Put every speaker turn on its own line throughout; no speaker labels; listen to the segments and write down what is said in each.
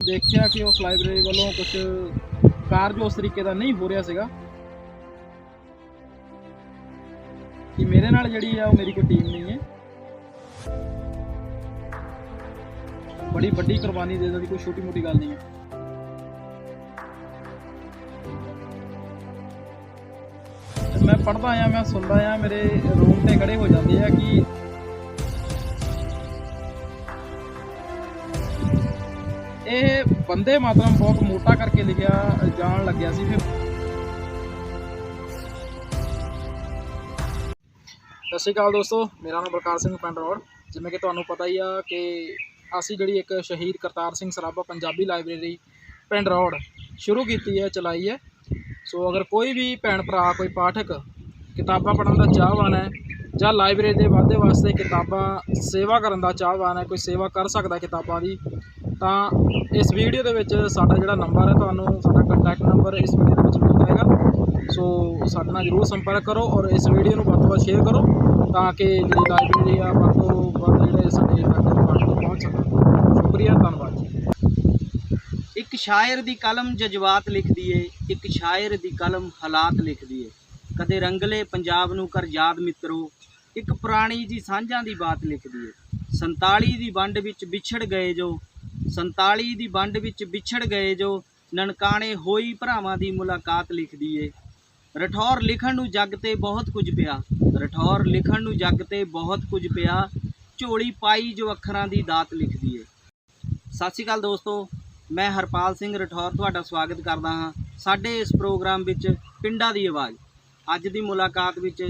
ਦੇਖਿਆ ਕਿ ਉਸ ਲਾਇਬ੍ਰੇਰੀ ਵੱਲੋਂ ਕੁਝ ਕਾਰਜ ਉਸ ਤਰੀਕੇ ਦਾ ਨਹੀਂ ਹੋ ਰਿਹਾ ਸੀਗਾ। ਕਿ ਮੇਰੇ ਨਾਲ ਜਿਹੜੀ ਆ ਉਹ ਮੇਰੀ ਕੋਈ ਟੀਮ ਨਹੀਂ ਹੈ। ਬੜੀ ਵੱਡੀ ਕੁਰਬਾਨੀ ਦੇ ਦੀ ਕੋਈ ਛੋਟੀ ਮੋਟੀ ਗੱਲ ਨਹੀਂ ਹੈ। ਮੈਂ ਪੜਦਾ ਆ ਮੈਂ ਸੁਣਦਾ ਆ ਮੇਰੇ ਰੂਮ ਤੇ ਖੜੇ ਹੋ ਜਾਂਦੇ ਆ ਕਿ ਇਹ ਬੰਦੇ ਮਾਤਰਮ ਬਹੁਤ ਮੋਟਾ ਕਰਕੇ ਲਿਖਿਆ, ਜਾਣ ਲੱਗਿਆ ਸੀ ਫਿਰ। ਸਤਿ ਸ਼੍ਰੀ ਅਕਾਲ ਦੋਸਤੋ, ਮੇਰਾ ਨਾਮ ਬਲਕਾਰ ਸਿੰਘ ਪਿੰਡ ਰੋਡ। ਜਿਵੇਂ ਕਿ ਤੁਹਾਨੂੰ ਪਤਾ ਹੀ ਆ ਕਿ ਅਸੀਂ ਜਿਹੜੀ ਇੱਕ ਸ਼ਹੀਦ ਕਰਤਾਰ ਸਿੰਘ ਸਰਾਭਾ ਪੰਜਾਬੀ ਲਾਇਬ੍ਰੇਰੀ ਪਿੰਡ ਰੋਡ ਸ਼ੁਰੂ ਕੀਤੀ ਹੈ, ਚਲਾਈ ਹੈ। ਸੋ ਅਗਰ ਕੋਈ ਵੀ ਭੈਣ ਭਰਾ, ਕੋਈ ਪਾਠਕ ਕਿਤਾਬਾਂ ਪੜ੍ਹਨ ਦਾ ਚਾਹਵਾਨ ਹੈ ਜਾਂ ਲਾਇਬ੍ਰੇਰੀ ਦੇ ਵਾਧੇ ਵਾਸਤੇ ਕਿਤਾਬਾਂ ਸੇਵਾ ਕਰਨ ਦਾ ਚਾਹਵਾਨ ਹੈ, ਕੋਈ ਸੇਵਾ ਕਰ ਸਕਦਾ ਕਿਤਾਬਾਂ ਦੀ, ਤਾਂ ਇਸ ਵੀਡੀਓ ਦੇ ਵਿੱਚ ਸਾਡਾ ਜਿਹੜਾ ਨੰਬਰ ਹੈ ਤੁਹਾਨੂੰ, ਸਾਡਾ ਕੰਟੈਕਟ ਨੰਬਰ ਇਸ ਵੀਡੀਓ ਦੇ ਵਿੱਚ ਮਿਲ ਜਾਏਗਾ। ਸੋ ਸਾਡੇ ਨਾਲ ਜਰੂਰ ਸੰਪਰਕ ਕਰੋ ਔਰ ਇਸ ਵੀਡੀਓ ਨੂੰ ਵੱਧ ਤੋਂ ਵੱਧ ਸ਼ੇਅਰ ਕਰੋ, ਤਾਂ ਕਿ ਜਿਹੜੀ ਲਾਇਬ੍ਰੇਰੀ ਆ, ਵੱਧ ਤੋਂ ਵੱਧ ਜਿਹੜੇ ਸਾਡੇ ਤੱਕ ਤੁਹਾਡੇ ਤੱਕ ਪਹੁੰਚ ਸਕਣ ਸ਼ੁਕਰੀਆ, ਧੰਨਵਾਦ ਜੀ।
ਇੱਕ ਸ਼ਾਇਰ ਦੀ ਕਲਮ ਜਜ਼ਬਾਤ ਲਿਖਦੀ ਏ ਇੱਕ ਸ਼ਾਇਰ ਦੀ ਕਲਮ ਹਾਲਾਤ ਲਿਖਦੀ ਏ ਕਦੇ ਰੰਗਲੇ ਪੰਜਾਬ ਨੂੰ ਕਰ ਯਾਦ ਮਿੱਤਰੋ ਇੱਕ ਪੁਰਾਣੀ ਜੀ ਸਾਂਝਾਂ ਦੀ ਬਾਤ ਲਿਖਦੀ ਹੈ 47 ਦੀ ਵੰਡ ਵਿੱਚ ਵਿਛੜ ਗਏ ਜੋ 47 ਦੀ ਵੰਡ ਵਿੱਚ ਵਿਛੜ ਗਏ ਜੋ, ਨਨਕਾਣੇ ਹੋਈ ਭਰਾਵਾਂ ਦੀ ਮੁਲਾਕਾਤ ਲਿਖਦੀ ਏ। ਰਠੌਰ ਲਿਖਣ ਨੂੰ ਜੱਗ ਤੇ ਬਹੁਤ ਕੁਝ ਪਿਆ, ਰਠੌਰ ਲਿਖਣ ਨੂੰ ਜੱਗ ਤੇ ਬਹੁਤ ਕੁਝ ਪਿਆ, ਝੋਲੀ ਪਾਈ ਜੋ ਅੱਖਰਾਂ ਦੀ ਦਾਤ ਲਿਖਦੀ ਏ। ਸਤਿ ਸ਼੍ਰੀ ਅਕਾਲ ਦੋਸਤੋ, ਮੈਂ ਹਰਪਾਲ ਸਿੰਘ ਰਠੌਰ ਤੁਹਾਡਾ ਸਵਾਗਤ ਕਰਦਾ ਹਾਂ ਸਾਡੇ ਇਸ ਪ੍ਰੋਗਰਾਮ ਵਿੱਚ ਪਿੰਡਾਂ ਦੀ ਆਵਾਜ਼। ਅੱਜ ਦੀ ਮੁਲਾਕਾਤ ਵਿੱਚ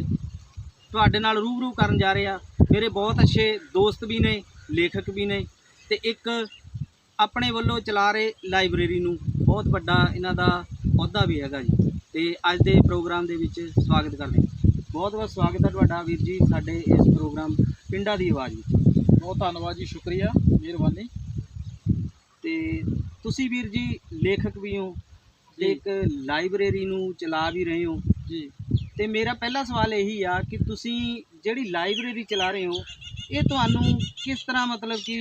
ਤੁਹਾਡੇ ਨਾਲ ਰੂਬਰੂ ਕਰਨ ਜਾ ਰਹੇ ਆ। ਮੇਰੇ ਬਹੁਤ ਅੱਛੇ ਦੋਸਤ ਵੀ ਨੇ ਲੇਖਕ ਵੀ ਨੇ ਤੇ ਇੱਕ ਆਪਣੇ ਵੱਲੋਂ ਚਲਾ ਰਹੇ ਲਾਇਬ੍ਰੇਰੀ ਨੂੰ ਬਹੁਤ ਵੱਡਾ ਇਹਨਾਂ ਦਾ ਅਹੁਦਾ ਵੀ ਹੈਗਾ ਜੀ। ਤੇ ਅੱਜ ਦੇ ਪ੍ਰੋਗਰਾਮ ਦੇ ਵਿੱਚ ਸਵਾਗਤ ਕਰਦੇ ਬਹੁਤ ਬਹੁਤ ਸਵਾਗਤ ਹੈ ਤੁਹਾਡਾ ਵੀਰ ਜੀ ਸਾਡੇ ਇਸ ਪ੍ਰੋਗਰਾਮ ਪਿੰਡਾਂ ਦੀ ਆਵਾਜ਼ ਵਿੱਚ।
ਬਹੁਤ ਧੰਨਵਾਦ ਜੀ ਸ਼ੁਕਰੀਆ ਮਿਹਰਬਾਨੀ।
ਤੇ ਤੁਸੀਂ ਵੀਰ ਜੀ ਲੇਖਕ ਵੀ ਹੋ ਤੇ। ਇੱਕ ਲਾਇਬ੍ਰੇਰੀ ਨੂੰ ਚਲਾ ਵੀ ਰਹੇ ਹੋ।
ਜੀ।
ਤੇ ਮੇਰਾ ਪਹਿਲਾ ਸਵਾਲ ਇਹੀ ਆ ਕਿ ਤੁਸੀਂ ਜਿਹੜੀ ਲਾਇਬ੍ਰੇਰੀ ਚਲਾ ਰਹੇ ਹੋ ਇਹ ਤੁਹਾਨੂੰ ਕਿਸ ਤਰ੍ਹਾਂ ਮਤਲਬ ਕਿ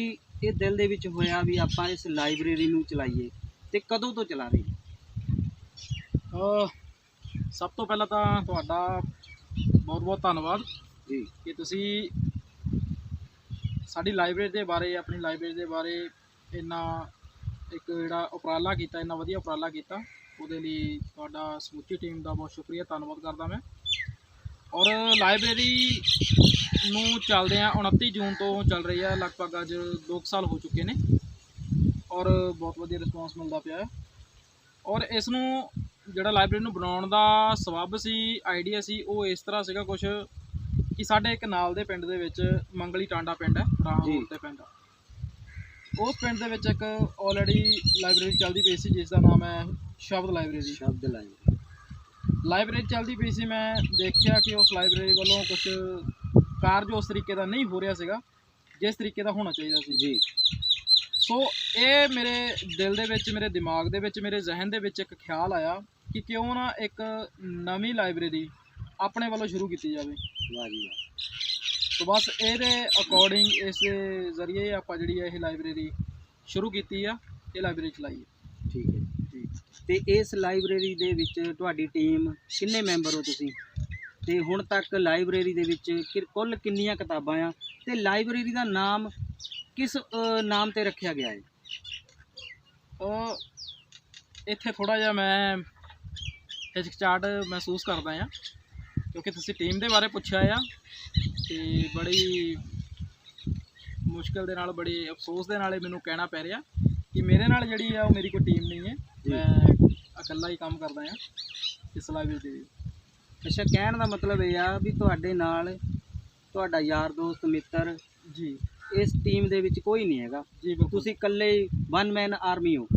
ਇਹ ਦਿਲ ਦੇ ਵਿੱਚ ਹੋਇਆ ਵੀ ਆਪਾਂ ਇਸ ਲਾਇਬ੍ਰੇਰੀ ਨੂੰ ਚਲਾਈਏ ਤੇ ਕਦੋਂ ਤੋਂ ਚਲਾ ਰਹੇ ਹੋ?
ਸਭ ਤੋਂ ਪਹਿਲਾਂ ਤਾਂ ਤੁਹਾਡਾ ਬਹੁਤ ਬਹੁਤ ਧੰਨਵਾਦ
ਜੀ
ਕਿ ਤੁਸੀਂ ਸਾਡੀ ਲਾਇਬ੍ਰੇਰੀ ਦੇ ਬਾਰੇ ਆਪਣੀ ਲਾਇਬ੍ਰੇਰੀ ਦੇ ਬਾਰੇ ਇੰਨਾ ਇੱਕ ਜਿਹੜਾ ਉਪਰਾਲਾ ਕੀਤਾ ਇੰਨਾ ਵਧੀਆ ਉਪਰਾਲਾ ਕੀਤਾ ਉਹਦੇ ਲਈ ਤੁਹਾਡਾ ਸਮੁੱਚੀ ਟੀਮ ਦਾ ਬਹੁਤ ਸ਼ੁਕਰੀਆ ਧੰਨਵਾਦ ਕਰਦਾ ਮੈਂ ਔਰ ਲਾਇਬ੍ਰੇਰੀ ਨੂੰ ਚੱਲਦੇ ਆ 29 ਜੂਨ ਤੋਂ ਚੱਲ ਰਹੀ ਹੈ ਲਗਭਗ ਅੱਜ 2 ਸਾਲ ਹੋ ਚੁੱਕੇ ਨੇ ਔਰ ਬਹੁਤ ਵਧੀਆ ਰਿਸਪੌਂਸ ਮਿਲਦਾ ਪਿਆ ਹੈ ਔਰ ਇਸ ਨੂੰ ਜਿਹੜਾ ਲਾਇਬ੍ਰੇਰੀ ਨੂੰ ਬਣਾਉਣ ਦਾ ਸਬਬ ਸੀ ਆਈਡੀਆ ਸੀ ਉਹ ਇਸ ਤਰ੍ਹਾਂ ਸੀਗਾ ਕੁਝ ਕਿ ਸਾਡੇ ਇੱਕ ਨਾਲ ਦੇ ਪਿੰਡ ਦੇ ਵਿੱਚ ਮੰਗਲੀ ਟਾਂਡਾ ਪਿੰਡ ਹੈ। ਰੋਡ ਤੇ ਪਿੰਡ। ਉਸ ਪਿੰਡ ਦੇ ਵਿੱਚ ਇੱਕ ਆਲਰੇਡੀ ਲਾਇਬ੍ਰੇਰੀ ਚੱਲਦੀ ਪਈ ਸੀ ਜਿਸ ਦਾ ਨਾਮ ਹੈ ਸ਼ਬਦ ਲਾਇਬ੍ਰੇਰੀ
ਸ਼ਬਦ ਲਾਇਬ੍ਰੇਰੀ
ਲਾਇਬ੍ਰੇਰੀ ਚੱਲਦੀ ਪਈ ਸੀ ਮੈਂ ਦੇਖਿਆ ਕਿ ਉਸ ਲਾਇਬ੍ਰੇਰੀ ਵੱਲੋਂ ਕੁਝ ਕਾਰਜ ਉਸ ਤਰੀਕੇ ਦਾ ਨਹੀਂ ਹੋ ਰਿਹਾ ਸੀਗਾ ਜਿਸ ਤਰੀਕੇ ਦਾ ਹੋਣਾ ਚਾਹੀਦਾ ਸੀ।
ਜੀ।
ਸੋ ਇਹ ਮੇਰੇ ਦਿਲ ਦੇ ਵਿੱਚ ਮੇਰੇ ਦਿਮਾਗ ਦੇ ਵਿੱਚ ਮੇਰੇ ਜ਼ਿਹਨ ਦੇ ਵਿੱਚ ਇੱਕ ਖਿਆਲ ਆਇਆ ਕਿ ਕਿਉਂ ਨਾ ਇੱਕ ਨਵੀਂ ਲਾਇਬ੍ਰੇਰੀ ਆਪਣੇ ਵੱਲੋਂ ਸ਼ੁਰੂ ਕੀਤੀ ਜਾਵੇ।
ਵਾਹ ਜੀ ਵਾਹ।
ਸੋ ਬਸ ਇਹਦੇ ਅਕੋਰਡਿੰਗ ਇਸ ਜ਼ਰੀਏ ਆਪਾਂ ਜਿਹੜੀ ਹੈ ਇਹ ਲਾਇਬ੍ਰੇਰੀ ਸ਼ੁਰੂ ਕੀਤੀ ਆ ਇਹ ਲਾਇਬ੍ਰੇਰੀ ਚਲਾਈ ਹੈ
ਠੀਕ ਹੈ ਜੀ। ਤੇ ਇਸ ਲਾਇਬ੍ਰੇਰੀ ਦੇ ਵਿੱਚ ਤੁਹਾਡੀ ਟੀਮ ਕਿੰਨੇ ਮੈਂਬਰ ਹੋ ਤੁਸੀਂ? ਤੇ ਹੁਣ ਤੱਕ ਲਾਇਬ੍ਰੇਰੀ ਦੇ ਵਿੱਚ ਕੁੱਲ ਕਿੰਨੀਆਂ ਕਿਤਾਬਾਂ ਆ? ਤੇ ਲਾਇਬ੍ਰੇਰੀ ਦਾ ਨਾਮ ਕਿਸ ਨਾਮ ਤੇ ਰੱਖਿਆ ਗਿਆ ਹੈ?
ਉਹ ਇੱਥੇ ਥੋੜਾ ਜਿਹਾ ਮੈਂ ਹਿਚਕਚਾਹਟ ਮਹਿਸੂਸ ਕਰਦਾ ਆ ਕਿਉਂਕਿ ਤੁਸੀਂ ਟੀਮ ਦੇ ਬਾਰੇ ਪੁੱਛਿਆ ਆ। ਤੇ ਬੜੀ ਮੁਸ਼ਕਲ ਦੇ ਨਾਲ ਬੜੀ ਅਫਸੋਸ ਦੇ ਨਾਲ ਇਹ ਮੈਨੂੰ ਕਹਿਣਾ ਪੈ ਰਿਹਾ ਕਿ ਮੇਰੇ ਨਾਲ ਜਿਹੜੀ ਆ ਉਹ ਮੇਰੀ ਕੋਈ ਟੀਮ ਨਹੀਂ ਹੈ। ਮੈਂ ਇਕੱਲਾ ਹੀ ਕੰਮ ਕਰਦਾ ਆ ਇਸ ਲਾਇਬ੍ਰੇਰੀ ਦੇ
ਅੱਛਾ ਕਹਿਣ ਦਾ ਮਤਲਬ ਇਹ ਆ ਵੀ ਤੁਹਾਡੇ ਨਾਲ ਤੁਹਾਡਾ ਯਾਰ ਦੋਸਤ ਮਿੱਤਰ
ਜੀ।
ਇਸ ਟੀਮ ਦੇ ਵਿੱਚ ਕੋਈ ਨਹੀਂ ਹੈਗਾ।
ਜੀ
ਤੁਸੀਂ ਇਕੱਲੇ ਵਨ ਮੈਨ ਆਰਮੀ ਹੋ।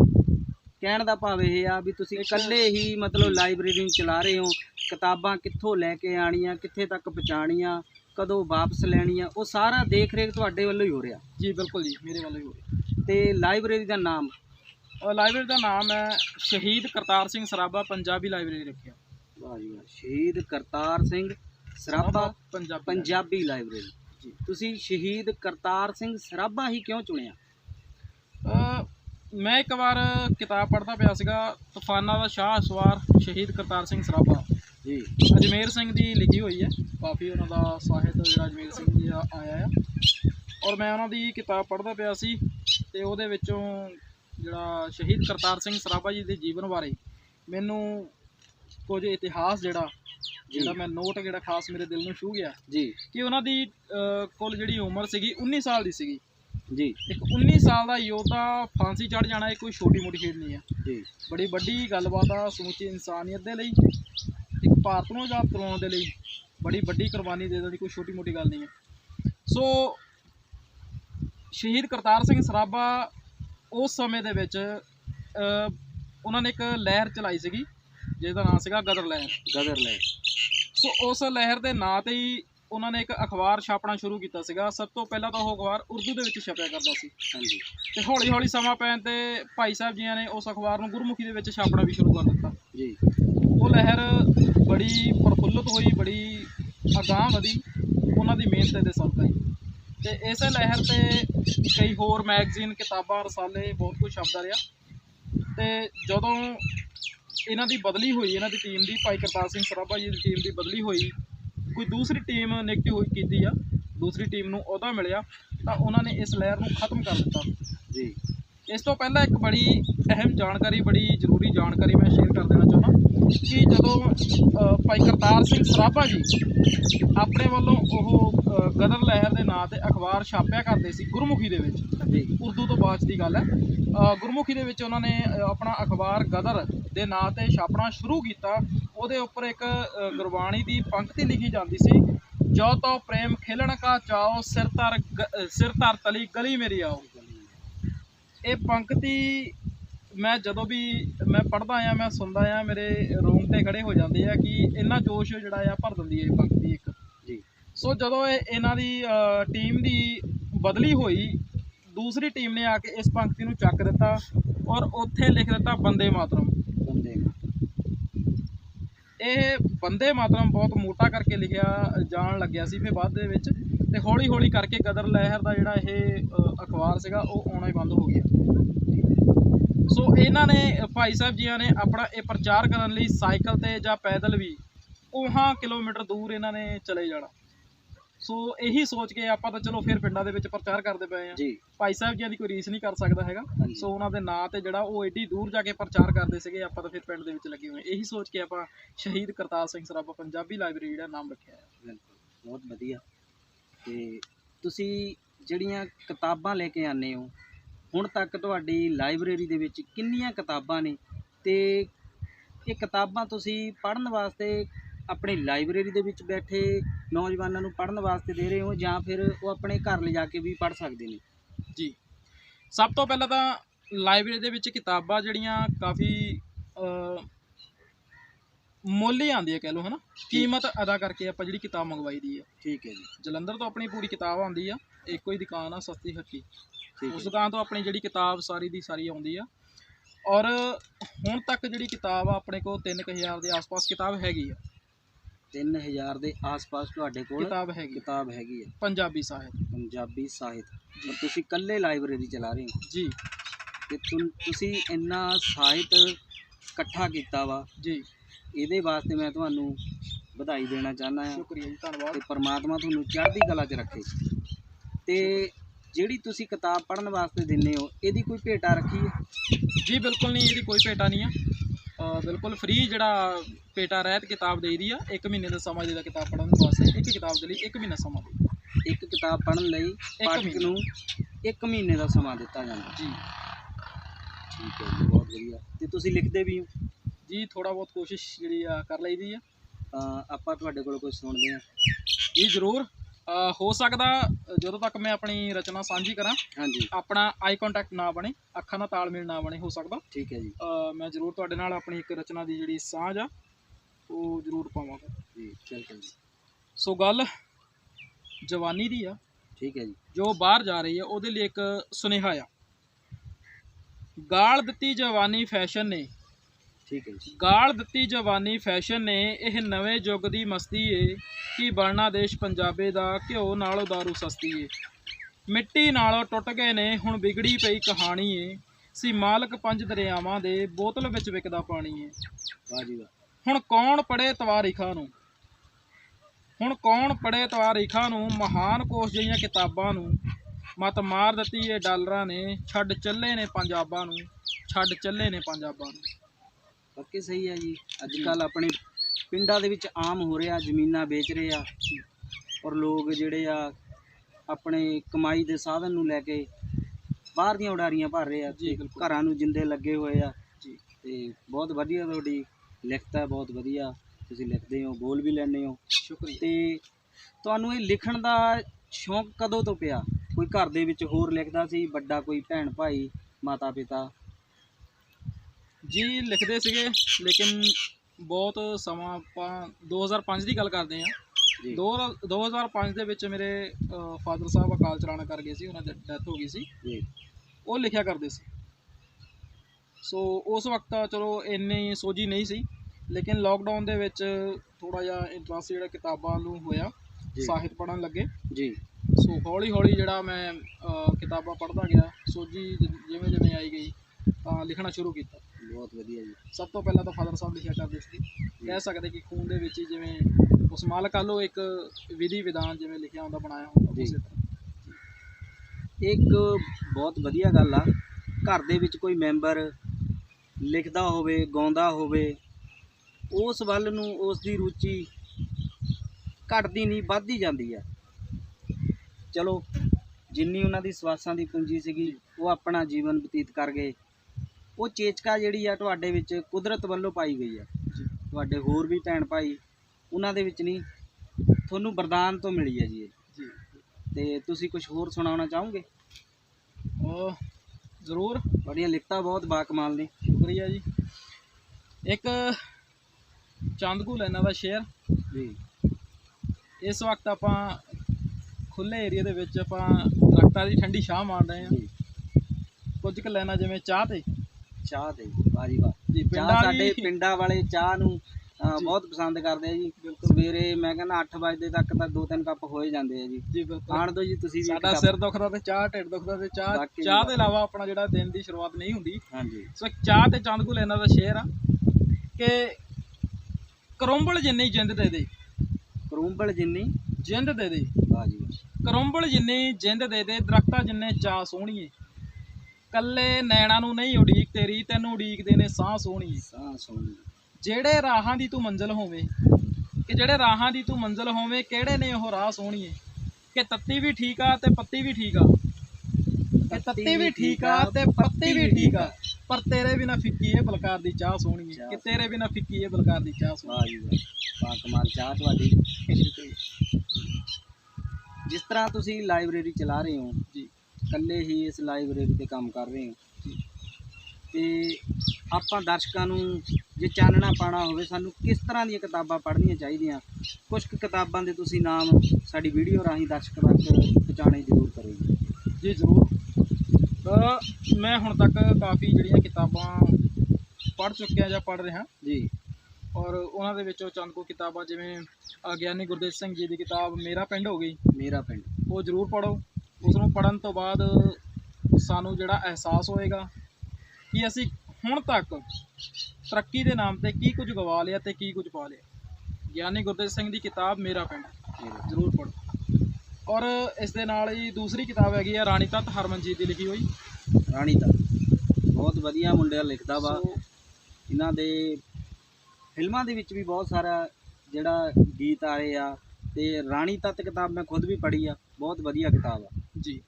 ਕਹਿਣ ਦਾ ਭਾਵ ਇਹ ਆ ਵੀ ਤੁਸੀਂ
ਇੱਕ-
ਇਕੱਲੇ ਹੀ ਮਤਲਬ ਲਾਇਬ੍ਰੇਰੀ ਨੂੰ ਚਲਾ ਰਹੇ ਹੋ। ਕਿਤਾਬਾਂ ਕਿੱਥੋਂ ਲੈ ਕੇ ਆਣੀਆਂ ਕਿੱਥੇ ਤੱਕ ਪਹੁੰਚਾਣੀਆਂ ਕਦੋਂ ਵਾਪਸ ਲੈਣੀਆਂ ਉਹ ਸਾਰਾ ਦੇਖ ਰੇਖ ਤੁਹਾਡੇ ਵੱਲੋਂ ਹੀ ਹੋ ਰਿਹਾ।
ਜੀ ਬਿਲਕੁਲ ਜੀ ਮੇਰੇ ਵੱਲੋਂ ਹੀ ਹੋ ਰਿਹਾ।
ਤੇ ਲਾਇਬ੍ਰੇਰੀ ਦਾ ਨਾਮ?
ਔਰ ਲਾਇਬ੍ਰੇਰੀ ਦਾ ਨਾਮ ਹੈ ਸ਼ਹੀਦ ਕਰਤਾਰ ਸਿੰਘ ਸਰਾਭਾ ਪੰਜਾਬੀ ਲਾਇਬ੍ਰੇਰੀ ਰੱਖਿਆ।
ਵਾਹ ਜੀ ਵਾਹ ਸ਼ਹੀਦ ਕਰਤਾਰ ਸਿੰਘ ਸਰਾਭਾ
ਪੰਜਾਬੀ
ਪੰਜਾਬੀ ਲਾਇਬ੍ਰੇਰੀ।
ਜੀ।
ਤੁਸੀਂ ਸ਼ਹੀਦ ਕਰਤਾਰ ਸਿੰਘ ਸਰਾਭਾ ਹੀ ਕਿਉਂ ਚੁਣਿਆ?
ਮੈਂ ਇੱਕ ਵਾਰ ਕਿਤਾਬ ਪੜ੍ਹਦਾ ਪਿਆ ਸੀਗਾ ਤੂਫਾਨਾਂ ਦਾ ਸ਼ਾਹ ਸਵਾਰ ਸ਼ਹੀਦ ਕਰਤਾਰ ਸਿੰਘ ਸਰਾਭਾ।
ਜੀ।
ਅਜਮੇਰ ਸਿੰਘ ਦੀ ਲਿਖੀ ਹੋਈ ਹੈ। ਕਾਫੀ ਉਹਨਾਂ ਦਾ ਸਾਹਿਤ ਜਿਹੜਾ ਅਜਮੇਰ ਸਿੰਘ ਜੀ ਦਾ ਆਇਆ ਆ। ਔਰ ਮੈਂ ਉਹਨਾਂ ਦੀ ਕਿਤਾਬ ਪੜ੍ਹਦਾ ਪਿਆ ਸੀ ਤੇ ਉਹਦੇ ਵਿੱਚੋਂ ਜਿਹੜਾ ਸ਼ਹੀਦ ਕਰਤਾਰ ਸਿੰਘ ਸਰਾਭਾ ਜੀ ਦੇ ਜੀਵਨ ਬਾਰੇ ਮੈਨੂੰ ਕੁਝ ਇਤਿਹਾਸ ਜਿਹੜਾ ਜਿਹੜਾ ਮੈਂ ਨੋਟ ਜਿਹੜਾ ਖਾਸ ਮੇਰੇ ਦਿਲ ਨੂੰ ਛੂਹ ਗਿਆ।
ਜੀ।
ਕਿ ਉਹਨਾਂ ਦੀ ਕੁੱਲ ਜਿਹੜੀ ਉਮਰ ਸੀਗੀ 19 ਸਾਲ ਦੀ ਸੀਗੀ।
ਜੀ।
ਇੱਕ 19 ਸਾਲ ਦਾ ਯੋਧਾ ਫਾਂਸੀ ਚੜ ਜਾਣਾ ਇਹ ਕੋਈ ਛੋਟੀ ਮੋਟੀ ਖੇਡ ਨਹੀਂ ਹੈ
ਜੀ।
ਬੜੀ ਵੱਡੀ ਗੱਲਬਾਤ ਆ ਸਮੁੱਚੀ ਇਨਸਾਨੀਅਤ ਦੇ ਲਈ। ਭਾਰਤ ਨੂੰ ਆਜ਼ਾਦ ਕਰਵਾਉਣ ਦੇ ਲਈ ਬੜੀ ਵੱਡੀ ਕੁਰਬਾਨੀ ਦੇ ਦੇਣ ਦੀ ਕੋਈ ਛੋਟੀ ਮੋਟੀ ਗੱਲ ਨਹੀਂ ਹੈ। ਸੋ ਸ਼ਹੀਦ ਕਰਤਾਰ ਸਿੰਘ ਸਰਾਭਾ ਉਸ ਸਮੇਂ ਦੇ ਵਿੱਚ ਉਹਨਾਂ ਨੇ ਇੱਕ ਲਹਿਰ ਚਲਾਈ ਸੀਗੀ ਜਿਹਦਾ ਨਾਮ ਸੀਗਾ ਗਦਰ ਲਹਿਰ।
ਗਦਰ ਲੈ
ਸੋ ਉਸ ਲਹਿਰ ਦੇ ਨਾਂ ਤੇ ਹੀ ਉਹਨਾਂ ਨੇ ਇੱਕ ਅਖਬਾਰ ਛਾਪਣਾ ਸ਼ੁਰੂ ਕੀਤਾ ਸੀਗਾ। ਸਭ ਤੋਂ ਪਹਿਲਾਂ ਤਾਂ ਉਹ ਅਖਬਾਰ ਉਰਦੂ ਦੇ ਵਿੱਚ ਛਪਿਆ ਕਰਦਾ ਸੀ।
ਹਾਂਜੀ।
ਤੇ ਹੌਲੀ ਹੌਲੀ ਸਮਾਂ ਪੈਣ ਤੇ ਭਾਈ ਸਾਹਿਬ ਜੀਆਂ ਨੇ ਉਸ ਅਖਬਾਰ ਨੂੰ ਗੁਰਮੁਖੀ ਦੇ ਵਿੱਚ ਛਾਪਣਾ ਵੀ ਸ਼ੁਰੂ ਕਰ ਦਿੱਤਾ।
ਜੀ।
ਉਹ ਲਹਿਰ ਬੜੀ ਪ੍ਰਫੁੱਲਤ ਹੋਈ ਬੜੀ ਅਗਾਂਹ ਵਧੀ ਉਹਨਾਂ ਦੀ ਮਿਹਨਤ ਦੇ ਸਦਕਾ ਹੀ। ਤੇ ਇਸੇ ਲਹਿਰ ਤੇ ਕਈ ਹੋਰ ਮੈਗਜ਼ੀਨ ਕਿਤਾਬਾਂ ਰਸਾਲੇ ਬਹੁਤ ਕੁਝ ਛਪਦਾ ਰਿਹਾ। ਤੇ ਜਦੋਂ ਇਹਨਾਂ ਦੀ ਬਦਲੀ ਹੋਈ ਇਹਨਾਂ ਦੀ ਟੀਮ ਦੀ ਭਾਈ ਕਰਤਾਰ ਸਿੰਘ ਸਰਾਭਾ ਜੀ ਦੀ ਟੀਮ ਦੀ ਬਦਲੀ ਹੋਈ ਕੋਈ ਦੂਸਰੀ ਟੀਮ ਨਿਕਟੀ ਹੋਈ ਕੀਤੀ ਆ ਦੂਸਰੀ ਟੀਮ ਨੂੰ ਅਹੁਦਾ ਮਿਲਿਆ ਤਾਂ ਉਹਨਾਂ ਨੇ ਇਸ ਲਹਿਰ ਨੂੰ ਖਤਮ ਕਰ ਦਿੱਤਾ।
ਜੀ।
ਇਸ ਤੋਂ ਪਹਿਲਾਂ ਇੱਕ ਬੜੀ ਅਹਿਮ ਜਾਣਕਾਰੀ ਬੜੀ ਜ਼ਰੂਰੀ ਜਾਣਕਾਰੀ ਮੈਂ ਸ਼ੇਅਰ ਕਰ ਦੇਣਾ ਚਾਹੁੰਦਾ। ਕਿ ਜਦੋਂ ਭਾਈ ਕਰਤਾਰ ਸਿੰਘ ਸਰਾਭਾ ਜੀ ਆਪਣੇ ਵੱਲੋਂ ਉਹ ਗਦਰ ਲਹਿਰ ਦੇ ਨਾਂ ਤੇ ਅਖਬਾਰ ਛਾਪਿਆ ਕਰਦੇ ਸੀ ਗੁਰਮੁਖੀ ਦੇ ਵਿੱਚ। ਉਰਦੂ ਤੋਂ ਬਾਅਦ ਦੀ ਗੱਲ ਹੈ। ਗੁਰਮੁਖੀ ਦੇ ਵਿੱਚ ਉਹਨਾਂ ਨੇ ਆਪਣਾ ਅਖਬਾਰ ਗਦਰ ਦੇ ਨਾਂ ਤੇ ਛਾਪਣਾ ਸ਼ੁਰੂ ਕੀਤਾ। ਉਹਦੇ ਉੱਪਰ ਇੱਕ ਗੁਰਬਾਣੀ ਦੀ ਪੰਕਤੀ ਲਿਖੀ ਜਾਂਦੀ ਸੀ। ਜੋ ਤੋ ਪ੍ਰੇਮ ਖੇਲਣ ਕਾ ਚਾਓ ਸਿਰ ਤਰ ਸਿਰ ਤਰ ਤਲੀ ਗਲੀ ਮੇਰੀ ਆਓ। ਇਹ ਪੰਕਤੀ ਮੈਂ ਜਦੋਂ ਵੀ ਮੈਂ ਪੜ੍ਹਦਾ ਆ ਮੈਂ ਸੁਣਦਾ ਆ ਮੇਰੇ ਰੋਂਗਟੇ ਖੜੇ ਹੋ ਜਾਂਦੇ ਆ ਕਿ ਇੰਨਾ ਜੋਸ਼ ਜਿਹੜਾ ਆ ਭਰ ਦਿੰਦੀ ਹੈ ਇਹ ਪੰਕਤੀ ਇੱਕ।
ਜੀ।
ਸੋ ਜਦੋਂ ਇਹ ਇਹਨਾਂ ਦੀ ਟੀਮ ਦੀ ਬਦਲੀ ਹੋਈ ਦੂਸਰੀ ਟੀਮ ਨੇ ਆ ਕੇ ਇਸ ਪੰਕਤੀ ਨੂੰ ਚੱਕ ਦਿੱਤਾ ਔਰ ਉੱਥੇ ਲਿਖ ਦਿੱਤਾ ਬੰਦੇ ਮਾਤਰਮ।
ਬੰਦੇ
ਇਹ ਬੰਦੇ ਮਾਤਰਮ ਬਹੁਤ ਮੋਟਾ ਕਰਕੇ ਲਿਖਿਆ ਜਾਣ ਲੱਗਿਆ ਸੀ ਫਿਰ ਬਾਅਦ ਦੇ ਵਿੱਚ ਤੇ ਹੌਲੀ ਹੌਲੀ ਕਰਕੇ ਗਦਰ ਲਹਿਰ ਦਾ ਜਿਹੜਾ ਇਹ ਅਖਬਾਰ ਸੀਗਾ ਉਹ ਆਉਣਾ ਹੀ ਬੰਦ ਹੋ ਗਿਆ। ਸੋ ਇਹਨਾਂ ਨੇ ਭਾਈ ਸਾਹਿਬ ਜੀਆਂ ਨੇ ਆਪਣਾ ਇਹ ਪ੍ਰਚਾਰ ਕਰਨ ਲਈ ਸਾਈਕਲ ਤੇ ਜਾਂ ਪੈਦਲ ਵੀ ਉਹਾਂ ਕਿਲੋਮੀਟਰ ਦੂਰ ਇਹਨਾਂ ਨੇ ਚਲੇ ਜਾਣਾ। ਸੋ ਇਹੀ ਸੋਚ ਕੇ ਆਪਾਂ ਤਾਂ ਚਲੋ ਫਿਰ ਪਿੰਡਾਂ ਦੇ ਵਿੱਚ ਪ੍ਰਚਾਰ ਕਰਦੇ ਪਏ ਆ
ਜੀ।
ਭਾਈ ਸਾਹਿਬ ਜੀਆਂ ਦੀ ਕੋਈ ਰੀਸ ਨਹੀਂ ਕਰ ਸਕਦਾ ਹੈਗਾ। ਸੋ ਉਹਨਾਂ ਦੇ ਨਾਂ ਤੇ ਜਿਹੜਾ ਉਹ ਏਡੀ ਦੂਰ ਜਾ ਕੇ ਪ੍ਰਚਾਰ ਕਰਦੇ ਸੀਗੇ ਆਪਾਂ ਤਾਂ ਫਿਰ ਪਿੰਡ ਦੇ ਵਿੱਚ ਲੱਗੇ ਹੋਏ ਇਹੀ ਸੋਚ ਕੇ ਆਪਾਂ ਸ਼ਹੀਦ ਕਰਤਾਰ ਸਿੰਘ ਸਰਾਭਾ ਪੰਜਾਬੀ ਲਾਇਬ੍ਰੇਰੀ ਜਿਹੜਾ ਨਾਮ ਰੱਖਿਆ ਹੈ।
ਬਿਲਕੁਲ ਬਹੁਤ ਵਧੀਆ। ਤੇ ਤੁਸੀਂ ਜਿਹੜੀਆਂ ਕਿਤਾਬਾਂ ਲੈ ਕੇ ਆਨੇ ਹੋ ਹੁਣ ਤੱਕ ਤੁਹਾਡੀ ਲਾਇਬ੍ਰੇਰੀ ਦੇ ਵਿੱਚ ਕਿੰਨੀਆਂ ਕਿਤਾਬਾਂ ਨੇ? ਤੇ ਇਹ ਕਿਤਾਬਾਂ ਤੁਸੀਂ ਪੜ੍ਹਨ ਵਾਸਤੇ ਆਪਣੀ ਲਾਇਬ੍ਰੇਰੀ ਦੇ ਵਿੱਚ ਬੈਠੇ ਨੌਜਵਾਨਾਂ ਨੂੰ ਪੜ੍ਹਨ ਵਾਸਤੇ ਦੇ ਰਹੇ ਹੋ ਜਾਂ ਫਿਰ ਉਹ ਆਪਣੇ ਘਰ ਲਿਜਾ ਕੇ ਵੀ ਪੜ੍ਹ ਸਕਦੇ ਨੇ?
ਜੀ। ਸਭ ਤੋਂ ਪਹਿਲਾਂ ਤਾਂ ਲਾਇਬ੍ਰੇਰੀ ਦੇ ਵਿੱਚ ਕਿਤਾਬਾਂ ਜਿਹੜੀਆਂ ਕਾਫੀ ਮੁੱਲ ਹੀ ਆਉਂਦੀ ਹੈ ਕਹਿ ਲਓ ਹਨਾ? ਕੀਮਤ ਅਦਾ ਕਰਕੇ ਆਪਾਂ ਜਿਹੜੀ ਕਿਤਾਬ ਮੰਗਵਾਈ ਦੀ ਹੈ।
ਠੀਕ ਹੈ ਜੀ।
ਜਲੰਧਰ ਤੋਂ ਆਪਣੀ ਪੂਰੀ ਕਿਤਾਬ ਆਉਂਦੀ ਆ। ਇੱਕੋ ਹੀ ਦੁਕਾਨ ਆ ਸਸਤੀ ਹੱਟੀ। ਉਸ
ਹੈ
ਦੁਕਾਨ ਤੋਂ ਆਪਣੀ ਜਿਹੜੀ ਕਿਤਾਬ ਸਾਰੀ ਦੀ ਸਾਰੀ ਆਉਂਦੀ ਆ। ਔਰ ਹੁਣ ਤੱਕ ਜਿਹੜੀ ਕਿਤਾਬ ਆ ਆਪਣੇ ਕੋਲ 3000 ਦੇ ਆਸ-ਪਾਸ ਕਿਤਾਬ ਹੈਗੀ ਆ।
3000 ਦੇ ਆਸ-ਪਾਸ ਤੁਹਾਡੇ ਕੋਲ
ਕਿਤਾਬ ਹੈਗੀ
ਕਿਤਾਬ ਹੈਗੀ ਹੈ
ਪੰਜਾਬੀ ਸਾਹਿਤ।
ਪੰਜਾਬੀ ਸਾਹਿਤ। ਤੁਸੀਂ ਇਕੱਲੇ ਲਾਇਬ੍ਰੇਰੀ ਚਲਾ ਰਹੇ ਹੋ?
ਜੀ।
ਤੇ ਤੁਸੀਂ ਇੰਨਾ ਸਾਹਿਤ ਇਕੱਠਾ ਕੀਤਾ ਵਾ।
ਜੀ।
ਇਹਦੇ ਵਾਸਤੇ ਮੈਂ ਤੁਹਾਨੂੰ ਵਧਾਈ ਦੇਣਾ ਚਾਹੁੰਦਾ ਹਾਂ।
ਸ਼ੁਕਰੀਆ ਜੀ ਧੰਨਵਾਦ।
ਤੇ ਪ੍ਰਮਾਤਮਾ ਤੁਹਾਨੂੰ ਚੜ੍ਹਦੀ ਕਲਾ 'ਚ ਰੱਖੇ। ਤੇ ਜਿਹੜੀ ਤੁਸੀਂ ਕਿਤਾਬ ਪੜ੍ਹਨ ਵਾਸਤੇ ਦਿੰਦੇ ਹੋ ਇਹਦੀ ਕੋਈ ਭੇਟਾ ਰੱਖੀ ਹੈ?
ਜੀ ਬਿਲਕੁਲ ਨਹੀਂ ਇਹਦੀ ਕੋਈ ਭੇਟਾ ਨਹੀਂ ਆ ਬਿਲਕੁਲ ਫ੍ਰੀ ਜਿਹੜਾ ਭੇਟਾ ਰਹਿਤ ਕਿਤਾਬ ਦੇਈਦੀ ਆ ਇੱਕ ਮਹੀਨੇ ਦਾ ਸਮਾਂ ਜਿਹਦਾ ਕਿਤਾਬ ਪੜ੍ਹਨ ਵਾਸਤੇ ਇੱਕ ਕਿਤਾਬ ਦੇ ਲਈ ਇੱਕ ਮਹੀਨਾ ਸਮਾਂ ਦੇ।
ਇੱਕ ਕਿਤਾਬ ਪੜ੍ਹਨ ਲਈ ਪਾਠਕ। ਨੂੰ ਇੱਕ ਮਹੀਨੇ ਦਾ ਸਮਾਂ ਦਿੱਤਾ ਜਾਂਦਾ।
ਜੀ।
ਠੀਕ ਹੈ ਜੀ ਬਹੁਤ ਵਧੀਆ। ਤੇ ਤੁਸੀਂ ਲਿਖਦੇ ਵੀ ਹੋ?
ਜੀ ਥੋੜਾ ਬਹੁਤ ਕੋਸ਼ਿਸ਼ ਜਿਹੜੀ ਆ ਕਰ ਲਈਦੀ ਆ।
ਆਪਾਂ ਤੁਹਾਡੇ ਕੋਲ ਕੁਝ ਸੁਣਦੇ ਹਾਂ।
ਜੀ ਜ਼ਰੂਰ। ਹੋ ਸਕਦਾ ਜਦੋਂ ਤੱਕ ਮੈਂ ਆਪਣੀ ਰਚਨਾ ਸਾਂਝੀ ਕਰਾਂ
ਹਾਂਜੀ।
ਆਪਣਾ ਆਈ ਕੰਟੈਕਟ ਨਾ ਬਣੇ ਅੱਖਾਂ ਦਾ ਤਾਲਮੇਲ ਨਾ ਬਣੇ ਹੋ ਸਕਦਾ।
ਠੀਕ ਹੈ ਜੀ।
ਮੈਂ ਜ਼ਰੂਰ ਤੁਹਾਡੇ ਨਾਲ ਆਪਣੀ ਇੱਕ ਰਚਨਾ ਦੀ ਜਿਹੜੀ ਸਾਂਝ ਆ ਉਹ ਜ਼ਰੂਰ ਪਾਵਾਂਗਾ।
ਜੀ ਬਿਲਕੁਲ ਜੀ।
ਸੋ ਗੱਲ ਜਵਾਨੀ ਦੀ ਆ।
ਠੀਕ ਹੈ ਜੀ।
ਜੋ ਬਾਹਰ ਜਾ ਰਹੀ ਹੈ ਉਹਦੇ ਲਈ ਇੱਕ ਸੁਨੇਹਾ ਆ। ਗਾਲ ਦਿੱਤੀ ਜਵਾਨੀ ਫੈਸ਼ਨ ਨੇ
ਠੀਕ ਹੈ ਜੀ।
ਗਾਲ ਦਿੱਤੀ ਜਵਾਨੀ ਫੈਸ਼ਨ ਨੇ ਇਹ ਨਵੇਂ ਯੁੱਗ ਦੀ ਮਸਤੀ ਏ ਕੀ ਬਣਨਾ ਦੇਸ਼ ਪੰਜਾਬੇ ਦਾ ਘਿਓ ਨਾਲੋਂ दारू ਸਸਤੀ ਏ। ਮਿੱਟੀ ਨਾਲੋਂ ਟੁੱਟ ਗਏ ਨੇ ਹੁਣ ਵਿਗੜੀ ਪਈ ਕਹਾਣੀ ਏ। ਸੀ ਮਾਲਕ ਪੰਜ ਦਰਿਆਵਾਂ ਦੇ ਬੋਤਲ ਵਿੱਚ ਵਿਕਦਾ ਪਾਣੀ ਏ।
ਵਾਹ ਜੀ ਵਾਹ।
ਹੁਣ ਕੌਣ ਪੜੇ ਤਵਾਰੀਖਾਂ ਨੂੰ? ਹੁਣ ਕੌਣ ਪੜੇ ਤਵਾਰੀਖਾਂ ਨੂੰ? ਮਹਾਨ ਕੋਸ਼ ਜਿਹੀਆਂ ਕਿਤਾਬਾਂ ਨੂੰ। ਮਤ ਮਾਰ ਦਿੱਤੀ ਏ ਡਾਲਰਾਂ ਨੇ ਛੱਡ ਚੱਲੇ ਨੇ ਪੰਜਾਬਾਂ ਨੂੰ ਛੱਡ ਚੱਲੇ ਨੇ ਪੰਜਾਬਾਂ ਨੂੰ।
ਪੱਕੇ ਸਹੀ ਹੈ ਜੀ। ਅੱਜ ਕੱਲ ਆਪਣੇ ਪਿੰਡਾਂ ਦੇ ਵਿੱਚ ਆਮ ਹੋ ਰਿਹਾ ਜ਼ਮੀਨਾਂ ਵੇਚ ਰਹੇ ਆ। ਔਰ ਲੋਕ ਜਿਹੜੇ ਆ ਆਪਣੇ ਕਮਾਈ ਦੇ ਸਾਧਨ ਨੂੰ ਲੈ ਕੇ ਬਾਹਰ ਦੀਆਂ ਉਡਾਰੀਆਂ ਭਰ ਰਹੇ ਆ। ਘਰਾਂ ਨੂੰ ਜਿੰਦੇ ਲੱਗੇ ਹੋਏ ਆ। ਤੇ ਬਹੁਤ ਵਧੀਆ ਤੁਹਾਡੀ ਲਿਖਤ ਹੈ ਬਹੁਤ ਵਧੀਆ। ਤੁਸੀਂ ਲਿਖਦੇ ਹੋ ਬੋਲ ਵੀ ਲੈਂਦੇ ਹੋ।
ਸ਼ੁਕਰੀਆ।
ਤੇ ਤੁਹਾਨੂੰ ਇਹ ਲਿਖਣ ਦਾ ਸ਼ੌਂਕ ਕਦੋਂ ਤੋਂ ਪਿਆ? ਕੋਈ ਘਰ ਦੇ ਵਿੱਚ ਹੋਰ ਲਿਖਦਾ ਸੀ ਵੱਡਾ ਕੋਈ ਭੈਣ ਭਾਈ ਮਾਤਾ ਪਿਤਾ
ਜੀ ਲਿਖਦੇ ਸੀਗੇ ਲੇਕਿਨ ਬਹੁਤ ਸਮਾਂ ਆਪਾਂ 2005 ਦੀ ਗੱਲ ਕਰਦੇ ਹਾਂ।
ਜੀ।
ਦੋ 2005 ਦੇ ਵਿੱਚ ਮੇਰੇ ਫਾਦਰ ਸਾਹਿਬ ਅਕਾਲ ਚਲਾਣਾ ਕਰ ਗਏ ਸੀ ਉਹਨਾਂ ਦੀ ਡੈਥ ਹੋ ਗਈ ਸੀ।
ਜੀ।
ਉਹ ਲਿਖਿਆ ਕਰਦੇ ਸੀ। ਸੋ ਉਸ ਵਕਤ ਚਲੋ ਇੰਨੀ ਸੋਝੀ ਨਹੀਂ ਸੀ ਲੇਕਿਨ ਲੋਕਡਾਊਨ ਦੇ ਵਿੱਚ ਥੋੜਾ ਜਿਹਾ ਇੰਟਰਸਟ ਜਿਹੜਾ ਕਿਤਾਬਾਂ ਨੂੰ ਹੋਇਆ। ਸਾਹਿਤ ਪੜ੍ਹਨ ਲੱਗੇ।
ਜੀ।
ਸੋ ਹੌਲੀ ਹੌਲੀ ਜਿਹੜਾ ਮੈਂ ਕਿਤਾਬਾਂ ਪੜ੍ਹਦਾ ਗਿਆ ਸੋਝੀ ਜਿਵੇਂ ਜਿਵੇਂ ਆਈ ਗਈ ਤਾਂ ਲਿਖਣਾ ਸ਼ੁਰੂ ਕੀਤਾ।
ਬਹੁਤ ਵਧੀਆ ਜੀ।
ਸਭ ਤੋਂ ਪਹਿਲਾਂ ਤਾਂ ਫਾਦਰ ਸਾਹਿਬ ਲਿਖਿਆ ਕਰਦੇ ਸੀ। ਕਹਿ ਸਕਦੇ ਕਿ ਖੂਨ ਦੇ ਵਿੱਚ ਹੀ ਜਿਵੇਂ ਉਸ ਮਾਲਕ ਵੱਲੋਂ ਇੱਕ ਵਿਧੀ ਵਿਧਾਨ ਜਿਵੇਂ ਲਿਖਿਆ ਹੁੰਦਾ ਬਣਾਇਆ ਹੁੰਦਾ। ਉਸੇ ਤਰ੍ਹਾਂ।
ਇੱਕ ਬਹੁਤ ਵਧੀਆ ਗੱਲ ਆ ਘਰ ਦੇ ਵਿੱਚ ਕੋਈ ਮੈਂਬਰ ਲਿਖਦਾ ਹੋਵੇ ਗਾਉਂਦਾ ਹੋਵੇ ਉਸ ਵੱਲ ਨੂੰ ਉਸ ਦੀ ਰੁਚੀ ਘਟਦੀ ਨਹੀਂ ਵੱਧਦੀ ਜਾਂਦੀ ਆ। ਚਲੋ ਜਿੰਨੀ ਉਹਨਾਂ ਦੀ ਸਵਾਸਾਂ ਦੀ ਪੂੰਜੀ ਸੀਗੀ ਉਹ ਆਪਣਾ ਜੀਵਨ ਬਤੀਤ ਕਰ ਗਏ। ਉਹ ਚੇਚਕਾ ਜਿਹੜੀ ਆ ਤੁਹਾਡੇ ਵਿੱਚ ਕੁਦਰਤ ਵੱਲੋਂ ਪਾਈ ਗਈ ਆ। ਤੁਹਾਡੇ ਹੋਰ ਵੀ ਭੈਣ ਭਾਈ ਉਹਨਾਂ ਦੇ ਵਿੱਚ ਨਹੀਂ ਤੁਹਾਨੂੰ ਵਰਦਾਨ ਤੋਂ ਮਿਲੀ ਹੈ ਜੀ ਇਹ।
ਜੀ।
ਤੇ ਤੁਸੀਂ ਕੁਝ ਹੋਰ ਸੁਣਾਉਣਾ ਚਾਹੋਗੇ?
ਉਹ ਜ਼ਰੂਰ।
ਤੁਹਾਡੀਆਂ ਲਿਖਤਾਂ ਬਹੁਤ ਬਾਕਮਾਲ ਨੇ।
ਸ਼ੁਕਰੀਆ ਜੀ। ਇੱਕ ਚੰਦਗੂ ਲੈਣਾ ਦਾ ਸ਼ੇਰ
ਜੀ।
ਇਸ ਵਕਤ ਆਪਾਂ ਖੁੱਲੇ ਏਰੀਆ ਦੇ ਵਿੱਚ ਆਪਾਂ ਦਰਖਤਾਂ ਦੀ ਠੰਡੀ ਛਾਂ ਮਾਰ ਰਹੇ ਹਾਂ। ਕੁਝ ਕੁ ਲੈਣਾ ਜਿਵੇਂ ਚਾਹ ਤੇ।
ਚਾਹ ਤੇ ਵਾਜੀ ਵਾਹ
ਜੀ
ਚਾਹ
ਪਿੰਡਾਂ
ਸਾਡੇ
ਦੀ
ਪਿੰਡਾਂ ਵਾਲੇ ਚਾਹ ਨੂੰ ਅਹ,
ਜੀ।
ਬਹੁਤ ਪਸੰਦ ਕਰਦੇ ਆ ਜੀ। ਸਵੇਰੇ ਮੈਂ ਕਹਿੰਦਾ 8 ਵਜੇ ਤੱਕ ਤਾਂ ਦੋ ਤਿੰਨ ਕੱਪ ਹੋਏ ਜਾਂਦੇ ਆ ਜੀ।
ਜੀ ਬਿਲਕੁਲ।
ਆਣ ਦੋ ਜੀ ਤੁਸੀਂ ਵੀ ਇੱਕ
ਸਾਡਾ
ਕੱਪ।
ਸਿਰ ਦੁਖਦਾ ਤੇ ਚਾਹ ਢਿੱਡ ਦੁਖਦਾ ਤੇ ਚਾਹ।
ਵਾਕਈ
ਚਾਹ। ਦੇ ਇਲਾਵਾ ਆਪਣਾ ਜਿਹੜਾ ਦਿਨ ਦੀ ਸ਼ੁਰੂਆਤ ਨਹੀਂ ਹੁੰਦੀ।
ਹਾਂਜੀ।
ਸੋ ਇੱਕ ਚਾਹ ਤੇ ਚੰਦਗੁਲ ਇਹਨਾਂ ਦਾ ਸ਼ੇਰ ਆ ਕਿ ਕਰੰਬਲ ਜਿੰਨੀ ਜਿੰਦ ਦੇ ਦੇ।
ਕਰੂੰਬਲ ਜਿੰਨੀ
ਜਿੰਦ ਦੇ ਦੇ।
ਵਾਹ
ਕਰੰਬਲ ਜਿੰਨੀ ਜਿੰਦ ਦੇ ਦੇ ਦਰਖਤਾਂ ਜਿੰਨੇ ਚਾਹ ਸੋਹਣੀਏ। ਕੱਲੇ ਨੈਣਾ ਨੂੰ ਨਹੀਂ ਉਡੀਕ ਤੇਰੀ ਤੈਨੂੰ ਉਡੀਕਦੇ ਨੇ ਸਾਹ ਸੋਹਣੀਏ
ਸਾਹ ਸੋਹਣੀ।
ਜਿਹੜੇ ਰਾਹਾਂ ਦੀ ਤੂੰ ਮੰਜ਼ਲ ਹੋਵੇਂ ਕਿ ਜਿਹੜੇ ਰਾਹਾਂ ਦੀ ਤੂੰ ਮੰਜ਼ਲ ਹੋਵੇਂ ਕਿਹੜੇ ਨੇ ਉਹ ਰਾਹ ਸੋਹਣੀਏ? ਕਿ ਤੱਤੀ ਵੀ ਠੀਕ ਆ ਤੇ ਪੱਤੀ ਵੀ ਠੀਕ ਆ। ਕਿ ਤੱਤੀ ਵੀ ਠੀਕ ਆ ਤੇ ਪੱਤੀ ਵੀ ਠੀਕ ਆ। ਪਰ ਤੇਰੇ ਬਿਨਾ ਫਿੱਕੀ ਏ ਬਲਕਾਰ ਦੀ ਚਾਹ ਸੋਹਣੀਏ ਕਿ ਤੇਰੇ ਬਿਨਾ ਫਿੱਕੀ ਏ ਬਲਕਾਰ ਦੀ ਚਾਹ ਸੋਹਣੀ
ਵਾਜੀ ਵਾਹ ਕਮਾਲ ਚਾਹ ਤੁਹਾਡੀ। ਜਿਸ ਤਰ੍ਹਾਂ ਤੁਸੀਂ ਲਾਇਬ੍ਰੇਰੀ ਚਲਾ ਰਹੇ ਹੋ
ਜੀ।
ਇਕੱਲੇ ਹੀ ਇਸ ਲਾਇਬ੍ਰੇਰੀ ਤੇ ਕੰਮ ਕਰ ਰਹੇ ਹੋ ਤੇ ਆਪਾਂ ਦਰਸ਼ਕਾਂ ਨੂੰ ਜੇ ਚਾਨਣਾ ਪਾਣਾ ਹੋਵੇ ਸਾਨੂੰ ਕਿਸ ਤਰ੍ਹਾਂ ਦੀਆਂ ਕਿਤਾਬਾਂ ਪੜ੍ਹਨੀਆਂ ਚਾਹੀਦੀਆਂ? ਕੁਝ ਕੁ ਕਿਤਾਬਾਂ ਦੇ ਤੁਸੀਂ ਨਾਮ ਸਾਡੀ ਵੀਡੀਓ ਰਾਹੀਂ ਦਰਸ਼ਕ ਤੱਕ ਪਹੁੰਚਾਉਣੇ ਜ਼ਰੂਰ ਕਰੋ ਜੀ
ਜ਼ਰੂਰ। ਮੈਂ ਹੁਣ ਤੱਕ ਕਾਫੀ ਜਿਹੜੀਆਂ ਕਿਤਾਬਾਂ ਪੜ੍ਹ ਚੁੱਕਿਆ ਜਾਂ ਪੜ੍ਹ ਰਿਹਾ।
ਜੀ।
ਔਰ ਉਹਨਾਂ ਦੇ ਵਿੱਚੋਂ ਚੰਦ ਕੋ ਕਿਤਾਬਾਂ ਜਿਵੇਂ ਗਿਆਨੀ ਗੁਰਦੇਵ ਸਿੰਘ ਜੀ ਦੀ ਕਿਤਾਬ ਮੇਰਾ ਪਿੰਡ ਹੋ ਗਈ।
ਮੇਰਾ ਪਿੰਡ।
ਉਹ ਜ਼ਰੂਰ ਪੜੋ ਉਸ ਨੂੰ ਪੜਨ ਤੋਂ ਬਾਅਦ ਸਾਨੂੰ ਜਿਹੜਾ ਅਹਿਸਾਸ ਹੋਏਗਾ ਕਿ ਅਸੀਂ ਹੁਣ ਤੱਕ ਤਰੱਕੀ ਦੇ ਨਾਮ ਤੇ ਕੀ ਕੁਝ ਗਵਾ ਲਿਆ ਤੇ ਕੀ ਕੁਝ ਪਾ ਲਿਆ। ਗਿਆਨੀ ਗੁਰਦੇਵ ਸਿੰਘ ਦੀ ਕਿਤਾਬ ਮੇਰਾ ਪਿੰਡ ਜ਼ਰੂਰ ਪੜੋ ਔਰ ਇਸ ਦੇ ਨਾਲ ਹੀ ਦੂਸਰੀ ਕਿਤਾਬ ਹੈਗੀ ਆ ਰਾਣੀ ਤੱਤ ਹਰਮਨਜੀਤ ਦੀ ਲਿਖੀ ਹੋਈ।
ਰਾਣੀ ਦਾ ਬਹੁਤ ਵਧੀਆ ਮੁੰਡਾ ਲਿਖਦਾ ਵਾ। ਇਹਨਾਂ ਦੇ ਫਿਲਮਾਂ ਦੇ ਵਿੱਚ ਵੀ ਬਹੁਤ ਸਾਰਾ ਜਿਹੜਾ ਗੀਤ ਆਏ ਆ ਤੇ ਰਾਣੀ ਤੱਤ ਕਿਤਾਬ ਮੈਂ ਖੁਦ ਵੀ ਪੜ੍ਹੀ ਆ। ਬਹੁਤ ਵਧੀਆ ਕਿਤਾਬ ਆ।
ਜੀ।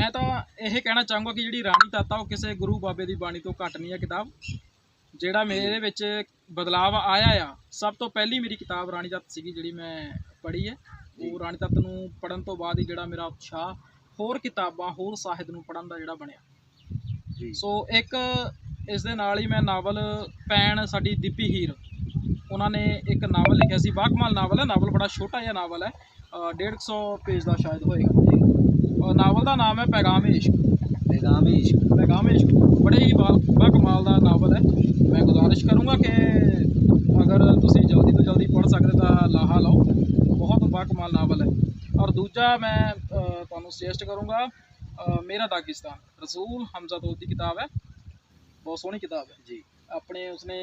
ਮੈਂ ਤਾਂ ਇਹ ਕਹਿਣਾ ਚਾਹੂੰਗਾ ਕਿ ਜਿਹੜੀ ਰਾਣੀ ਤੱਤ ਆ ਉਹ ਕਿਸੇ ਗੁਰੂ ਬਾਬੇ ਦੀ ਬਾਣੀ ਤੋਂ ਘੱਟ ਨਹੀਂ ਹੈ ਕਿਤਾਬ। ਜਿਹੜਾ ਮੇਰੇ ਵਿੱਚ ਬਦਲਾਵ ਆਇਆ ਆ ਸਭ ਤੋਂ ਪਹਿਲੀ ਮੇਰੀ ਕਿਤਾਬ ਰਾਣੀ ਤੱਤ ਸੀਗੀ ਜਿਹੜੀ ਮੈਂ ਪੜ੍ਹੀ ਹੈ। ਉਹ ਰਾਣੀ ਤੱਤ ਨੂੰ ਪੜਨ ਤੋਂ ਬਾਅਦ ਹੀ ਜਿਹੜਾ ਮੇਰਾ ਉਤਸ਼ਾਹ ਹੋਰ ਕਿਤਾਬਾਂ ਹੋਰ ਸਾਹਿਤ ਨੂੰ ਪੜਨ ਦਾ ਜਿਹੜਾ ਬਣਿਆ। ਸੋ ਇੱਕ ਇਸ ਦੇ ਨਾਲ ਹੀ ਮੈਂ ਨਾਵਲ ਪੈਣ ਸਾਡੀ ਦੀਪੀ ਹੀਰ ਉਹਨਾਂ ਨੇ ਇੱਕ ਨਾਵਲ ਲਿਖਿਆ ਸੀ। ਬਾਕਮਾਲ ਨਾਵਲ ਹੈ ਨਾਵਲ ਬੜਾ ਛੋਟਾ ਜਿਹਾ ਨਾਵਲ ਹੈ। ਅ, 150 ਪੇਜ ਦਾ ਸ਼ਾਇਦ ਹੋਏਗਾ। ਨਾਵਲ ਦਾ ਨਾਮ ਹੈ ਪੈਗਾਮ ਇਸ਼ਕ।
ਪੈਗਾਮ ਇਸ਼ਕ।
ਪੈਗਾਮ ਇਸ਼ਕ। ਬੜੇ ਹੀ ਬਾ ਕਮਾਲ ਦਾ ਨਾਵਲ ਹੈ। ਮੈਂ ਗੁਜ਼ਾਰਿਸ਼ ਕਰੂੰਗਾ ਕਿ ਅਗਰ ਤੁਸੀਂ ਜਲਦੀ ਤੋਂ ਜਲਦੀ ਪੜ੍ਹ ਸਕਦੇ ਤਾਂ ਲਾਹਾ ਲਓ। ਬਹੁਤ ਬਾ ਕਮਾਲ ਨਾਵਲ ਹੈ। ਔਰ ਦੂਜਾ ਮੈਂ ਤੁਹਾਨੂੰ ਸੁਜੈਸਟ ਕਰੂੰਗਾ ਮੇਰਾ ਦਾਗਿਸਤਾਨ। ਰਸੂਲ ਹਮਜ਼ਾ ਦੋਦ ਦੀ ਕਿਤਾਬ ਹੈ। ਬਹੁਤ ਸੋਹਣੀ ਕਿਤਾਬ ਹੈ।
ਜੀ।
ਆਪਣੇ ਉਸਨੇ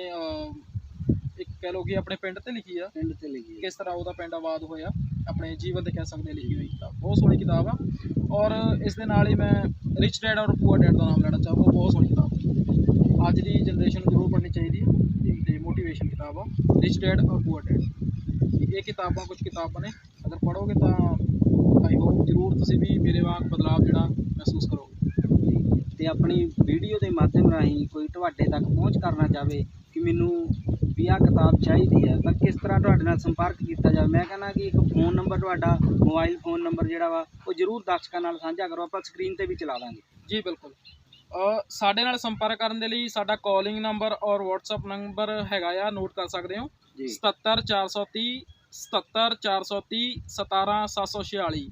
ਇੱਕ ਕਹਿ ਲਓ ਕਿ ਆਪਣੇ ਪਿੰਡ ਤੇ ਲਿਖੀ ਆ।
ਪਿੰਡ ਤੇ ਲਿਖੀ ਹੈ
ਕਿਸ ਤਰ੍ਹਾਂ ਉਹਦਾ ਪਿੰਡ ਆਬਾਦ ਹੋਇਆ ਆਪਣੇ ਜੀਵਨ ਤੇ ਕਹਿ ਸਕਦੇ ਲਿਖੀ ਹੋਈ ਕਿਤਾਬ। ਬਹੁਤ ਸੋਹਣੀ ਕਿਤਾਬ ਆ। ਔਰ ਇਸ ਦੇ ਨਾਲ ਹੀ ਮੈਂ ਰਿਚ ਡੈਡ ਔਰ ਪੂਅਰ ਡੈਡ ਦਾ ਨਾਮ ਲੈਣਾ ਚਾਹੂੰਗਾ। ਬਹੁਤ ਸੋਹਣੀ ਕਿਤਾਬ ਅੱਜ ਦੀ ਜਨਰੇਸ਼ਨ ਨੂੰ ਜ਼ਰੂਰ ਪੜ੍ਹਨੀ ਚਾਹੀਦੀ ਹੈ ਤੇ ਮੋਟੀਵੇਸ਼ਨ ਕਿਤਾਬ ਆ। ਰਿਚ ਡੈਡ ਔਰ ਪੂਅਰ ਡੈਡ ਇਹ ਕਿਤਾਬਾਂ ਕੁਝ ਕਿਤਾਬਾਂ ਨੇ। ਅਗਰ ਪੜ੍ਹੋਗੇ ਤਾਂ ਆਈ ਹੋਪ ਜ਼ਰੂਰ ਤੁਸੀਂ ਵੀ ਮੇਰੇ ਵਾਂਗ ਬਦਲਾਵ ਜਿਹੜਾ ਮਹਿਸੂਸ ਕਰੋਗੇ।
ਤੇ ਆਪਣੀ ਵੀਡੀਓ ਦੇ ਮਾਧਿਅਮ ਰਾਹੀਂ ਕੋਈ ਤੁਹਾਡੇ ਤੱਕ ਪਹੁੰਚ ਕਰਨਾ ਚਾਹਵੇ ਕਿ ਮੈਨੂੰ ਵੀ ਆਹ ਕਿਤਾਬ ਚਾਹੀਦੀ ਹੈ ਤਾਂ ਕਿਸ ਤਰ੍ਹਾਂ ਤੁਹਾਡੇ ਨਾਲ ਸੰਪਰਕ ਕੀਤਾ ਜਾਵੇ? ਮੈਂ ਕਹਿੰਦਾ ਕਿ ਇੱਕ ਫੋਨ ਨੰਬਰ ਤੁਹਾਡਾ ਮੋਬਾਈਲ ਫੋਨ ਨੰਬਰ ਜਿਹੜਾ ਵਾ ਉਹ ਜ਼ਰੂਰ ਦਰਸ਼ਕਾਂ ਨਾਲ ਸਾਂਝਾ ਕਰੋ ਆਪਾਂ ਸਕਰੀਨ ਤੇ ਵੀ ਚਲਾ ਦਾਂਗੇ।
ਜੀ ਬਿਲਕੁਲ। ਸਾਡੇ ਨਾਲ ਸੰਪਰਕ ਕਰਨ ਦੇ ਲਈ ਸਾਡਾ ਕਾਲਿੰਗ ਨੰਬਰ ਔਰ WhatsApp ਨੰਬਰ ਹੈਗਾ ਆ ਨੋਟ ਕਰ ਸਕਦੇ ਹੋ?
ਜੀ।
77430 77430 17746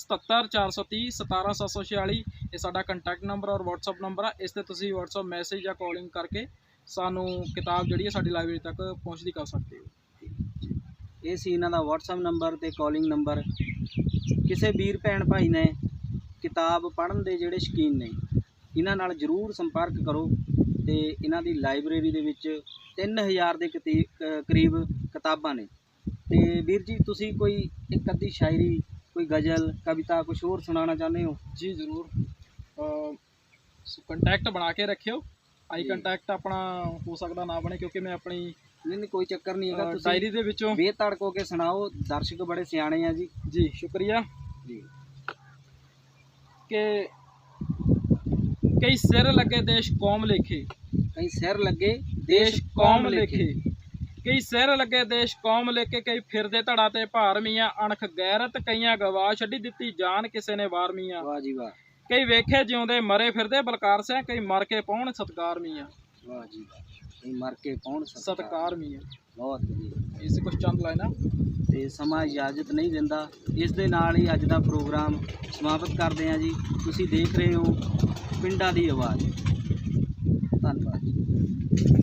77430 17746 ਇਹ ਸਾਡਾ ਕੰਟੈਕਟ ਨੰਬਰ ਔਰ WhatsApp ਨੰਬਰ ਆ ਇਸ ਤੇ ਤੁਸੀਂ WhatsApp ਮੈਸੇਜ ਜਾਂ ਕਾਲਿੰਗ ਕਰਕੇ ਸਾਨੂੰ ਕਿਤਾਬ ਜਿਹੜੀ ਹੈ ਸਾਡੀ ਲਾਇਬ੍ਰੇਰੀ ਤੱਕ ਪਹੁੰਚਦੀ ਕਰ ਸਕਦੇ ਹੋ।
ਇਹ ਸੀ ਇਹਨਾਂ ਦਾ WhatsApp ਨੰਬਰ ਤੇ ਕਾਲਿੰਗ ਨੰਬਰ ਕਿਸੇ ਵੀਰ ਭੈਣ ਭਾਈ ਨੇ ਕਿਤਾਬ ਪੜ੍ਹਨ ਦੇ ਜਿਹੜੇ ਸ਼ੌਕੀਨ ਨੇ ਇਹਨਾਂ ਨਾਲ ਜਰੂਰ ਸੰਪਰਕ ਕਰੋ ਤੇ ਇਹਨਾਂ ਦੀ ਲਾਇਬ੍ਰੇਰੀ ਦੇ ਵਿੱਚ 3000 ਦੇ ਕਰੀਬ ਕਿਤਾਬਾਂ ਨੇ। ਤੇ ਵੀਰ ਜੀ ਤੁਸੀਂ ਕੋਈ ਇੱਕ ਅੱਧੀ ਸ਼ਾਇਰੀ ਕੋਈ ਗਜ਼ਲ ਕਵਿਤਾ ਕੁਝ ਹੋਰ ਸੁਣਾਉਣਾ ਚਾਹੁੰਦੇ ਹੋ?
ਜੀ ਜ਼ਰੂਰ। ਕੰਟੈਕਟ ਬਣਾ ਕੇ ਰੱਖਿਓ। ਆਈ। ਕੰਟੈਕਟ ਆਪਣਾ ਹੋ ਸਕਦਾ ਨਾ ਬਣੇ ਕਿਉਂਕਿ ਮੈਂ ਆਪਣੀ
ਨਹੀਂ ਨਹੀਂ ਕੋਈ ਚੱਕਰ ਨਹੀਂ ਹੈਗਾ ਤੁਸੀਂ
ਡਾਇਰੀ ਦੇ ਵਿੱਚੋਂ
ਬੇਤੜਕ ਹੋ ਕੇ ਸੁਣਾਓ ਦਰਸ਼ਕ ਬੜੇ ਸਿਆਣੇ ਆ ਜੀ।
ਜੀ ਸ਼ੁਕਰੀਆ।
ਜੀ।
ਕਿ ਕਈ ਸਿਰ ਲੱਗੇ ਦੇਸ਼ ਕੌਮ ਲੇਖੇ।
ਕਈ ਸਿਰ ਲੱਗੇ
ਦੇਸ਼ ਕੌਮ ਲੇਖੇ। ਕਈ ਸਿਰ ਲੱਗੇ ਦੇਸ਼ ਕੌਮ ਲੇਖੇ ਕਈ ਫਿਰਦੇ ਧੜਾ ਤੇ ਭਾਰ ਮੀਆਂ ਅਣਖ ਗੈਰਤ ਕਈਆਂ ਗਵਾ ਛੱਡੀ ਦਿੱਤੀ ਜਾਨ ਕਿਸੇ ਨੇ ਵਾਰ ਮੀਆਂ।
ਵਾਹ ਜੀ ਵਾਹ।
ਕਈ ਵੇਖੇ ਜਿਉਂਦੇ ਮਰੇ ਫਿਰਦੇ ਬਲਕਾਰ ਸਿਆ ਕਈ ਮਰ ਕੇ ਪਾਉਣ ਸਤਕਾਰ ਮੀਆਂ।
ਵਾਹ ਜੀ ਕਈ ਮਰ ਕੇ ਕੌਣ
ਸਤਕਾਰ। ਮੀਆਂ।
ਬਹੁਤ ਵਧੀਆ।
ਇਸ ਕੁਝ ਚੰਦ ਲਾਈਨਾਂ
ਤੇ ਸਮਾਂ ਇਜਾਜ਼ਤ ਨਹੀਂ ਦਿੰਦਾ। ਇਸ ਦੇ ਨਾਲ ਹੀ ਅੱਜ ਦਾ ਪ੍ਰੋਗਰਾਮ ਸਮਾਪਤ ਕਰਦੇ ਹਾਂ ਜੀ। ਤੁਸੀਂ ਦੇਖ ਰਹੇ ਹੋ ਪਿੰਡਾਂ ਦੀ ਆਵਾਜ਼। ਧੰਨਵਾਦ